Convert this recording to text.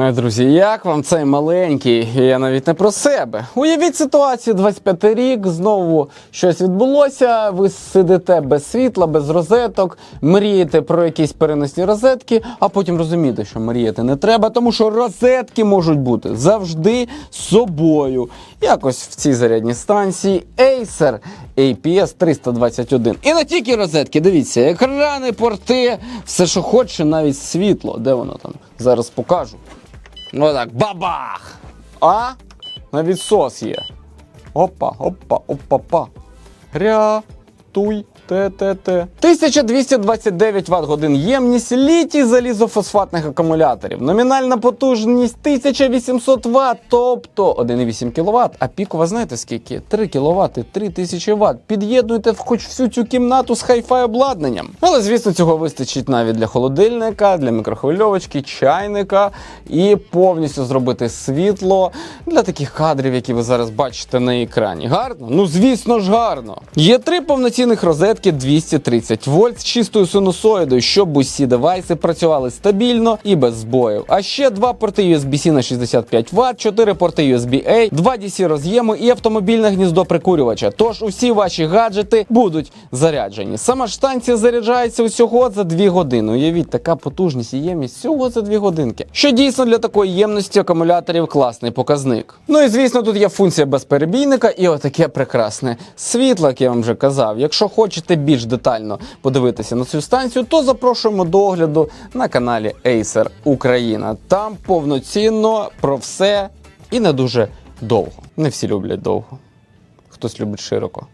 Е, Друзі, як вам цей маленький? Я навіть не про себе. Уявіть ситуацію, 25 рік, знову щось відбулося. Ви сидите без світла, без розеток, мрієте про якісь переносні розетки, а потім розумієте, що мріяти не треба, тому що розетки можуть бути завжди з собою. Якось в цій зарядній станції Acer APS 321. І не тільки розетки, дивіться, екрани, порти, все, що хоче, навіть світло. Де воно там? Зараз покажу. Отак, бабах! А? На відсос є. Опа, опа, опа, па. Рятуй. ТТТ. 1229 Вт годин ємність літій залізофосфатних акумуляторів. Номінальна потужність 1800 Вт, тобто 1,8 кВт. А пікова знаєте скільки? 3 кВт, 3000 Вт. Під'єднуйте в хоч всю цю кімнату з хай-фай обладнанням. Але звісно, цього вистачить навіть для холодильника, для мікрохвильовочки, чайника і повністю зробити світло для таких кадрів, які ви зараз бачите на екрані. Гарно? Ну звісно ж гарно. Є три повноцінних розетки 230 вольт з чистою синусоїдою, щоб усі девайси працювали стабільно і без збоїв. А ще два порти USB-C на 65 Вт, 4 порти USB-A, два DC роз'єми і автомобільне гніздо прикурювача. Тож усі ваші гаджети будуть заряджені. Сама ж станція заряджається усього за 2 години. Уявіть, така потужність і ємність всього за 2 годинки. Що дійсно для такої ємності акумуляторів класний показник. Ну і звісно, тут є функція безперебійника і отаке прекрасне світло, як я вам вже казав. Якщо хочете більш детально подивитися на цю станцію, то запрошуємо до огляду на каналі Acer Україна. Там повноцінно про все і не дуже довго. Не всі люблять довго. Хтось любить широко.